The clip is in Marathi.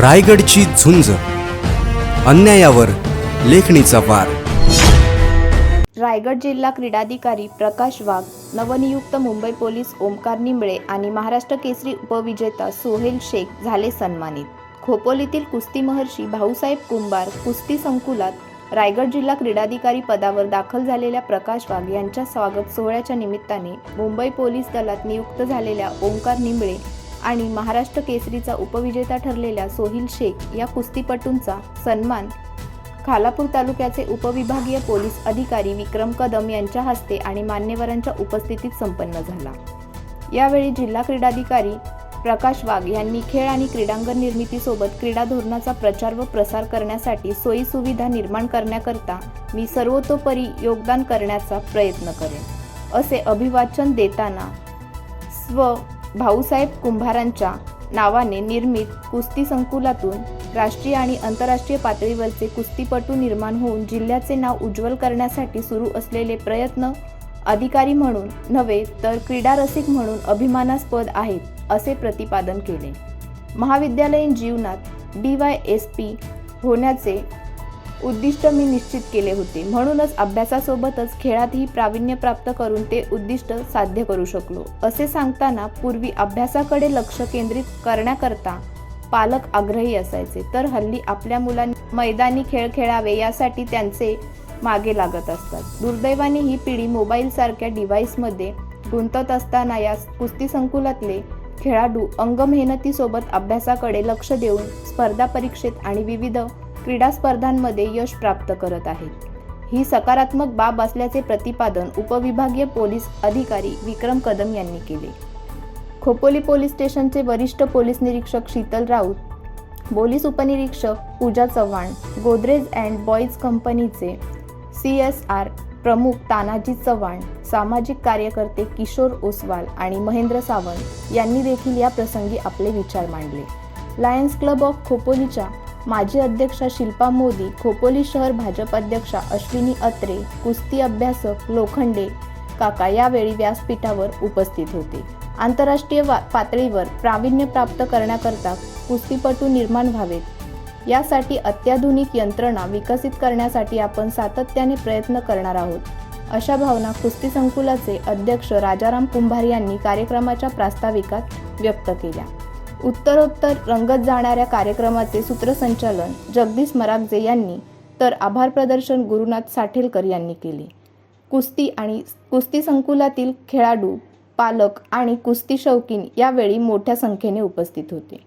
रायगडची झुंज. अन्यायावर लेखणीचा वार. रायगड जिल्हा क्रीडाधिकारी प्रकाश वाघ नवनियुक्त मुंबई पोलीस ओमकार निंबळे आणि महाराष्ट्र केसरी उपविजेता सोहेल शेख झाले सन्मानित. खोपोलीतील कुस्ती महर्षी भाऊसाहेब कुंभार कुस्ती संकुलात रायगड जिल्हा क्रीडाधिकारी पदावर दाखल झालेल्या प्रकाश वाघ यांच्या स्वागत सोहळ्याच्या निमित्ताने मुंबई पोलीस दलात नियुक्त झालेल्या ओंकार निंबळे आणि महाराष्ट्र केसरीचा उपविजेता ठरलेल्या सोहिल शेख या कुस्तीपटूंचा सन्मान खालापूर तालुक्याचे उपविभागीय पोलीस अधिकारी विक्रम कदम यांच्या हस्ते आणि मान्यवरांच्या उपस्थितीत संपन्न झाला. यावेळी जिल्हा क्रीडाधिकारी प्रकाश वाघ यांनी खेळ आणि क्रीडांगण निर्मितीसोबत क्रीडा धोरणाचा प्रचार व प्रसार करण्यासाठी सोयी सुविधा निर्माण करण्याकरता मी सर्वतोपरी योगदान करण्याचा प्रयत्न करेन असे अभिवाचन देताना स्व भाऊसाहेब कुंभारांच्या नावाने निर्मित कुस्ती संकुलातून राष्ट्रीय आणि आंतरराष्ट्रीय पातळीवरचे कुस्तीपटू निर्माण होऊन जिल्ह्याचे नाव उज्ज्वल करण्यासाठी सुरू असलेले प्रयत्न अधिकारी म्हणून नव्हे तर क्रीडा रसिक म्हणून अभिमानास्पद आहेत असे प्रतिपादन केले. महाविद्यालयीन जीवनात डी वाय एस पी होण्याचे उद्दिष्ट मी निश्चित केले होते. म्हणूनच अभ्यासासोबतच खेळातही प्रावीण्य प्राप्त करून ते उद्दिष्ट साध्य करू शकलो. असे सांगताना पूर्वी अभ्यासाकडे लक्ष केंद्रित करण्याकरता पालक आग्रही असायचे. तर हल्ली आपल्या मुलांनी मैदानी खेळ खेळावे यासाठी त्यांचे मागे लागत असतात. दुर्दैवाने ही पिढी मोबाईलसारख्या डिव्हाइसमध्ये गुंतत असताना या कुस्ती संकुलातले खेळाडू अंग मेहनतीसोबत अभ्यासाकडे लक्ष देऊन स्पर्धा परीक्षेत आणि विविध क्रीडा स्पर्धांमध्ये यश प्राप्त करत आहेत ही सकारात्मक बाब असल्याचे प्रतिपादन उपविभागीय पोलीस अधिकारी विक्रम कदम यांनी केले. खोपोली पोलीस स्टेशनचे वरिष्ठ पोलीस निरीक्षक शीतल राऊत पोलीस उपनिरीक्षक पूजा चव्हाण गोदरेज अँड बॉईज कंपनीचे सी एस आर प्रमुख तानाजी चव्हाण सामाजिक कार्यकर्ते किशोर ओसवाल आणि महेंद्र सावंत यांनी देखील या प्रसंगी आपले विचार मांडले. लायन्स क्लब ऑफ खोपोलीच्या माजी अध्यक्षा शिल्पा मोदी खोपोली शहर भाजप अध्यक्षा अश्विनी अत्रे कुस्ती अभ्यासक लोखंडे काका यावेळी व्यासपीठावर उपस्थित होते. आंतरराष्ट्रीय वा- पातळीवर प्रावीण्य प्राप्त करण्याकरता कुस्तीपटू निर्माण व्हावेत. यासाठी अत्याधुनिक यंत्रणा विकसित करण्यासाठी आपण सातत्याने प्रयत्न करणार आहोत. अशा भावना कुस्ती संकुलाचे अध्यक्ष राजाराम कुंभार यांनी कार्यक्रमाच्या प्रास्ताविकात व्यक्त केल्या. उत्तरोत्तर रंगत जाणाऱ्या कार्यक्रमाचे सूत्रसंचालन जगदीश मरागजे यांनी तर आभार प्रदर्शन गुरुनाथ साठेलकर यांनी केले. कुस्ती आणि कुस्ती संकुलातील खेळाडू पालक आणि कुस्ती शौकीन यावेळी मोठ्या संख्येने उपस्थित होते.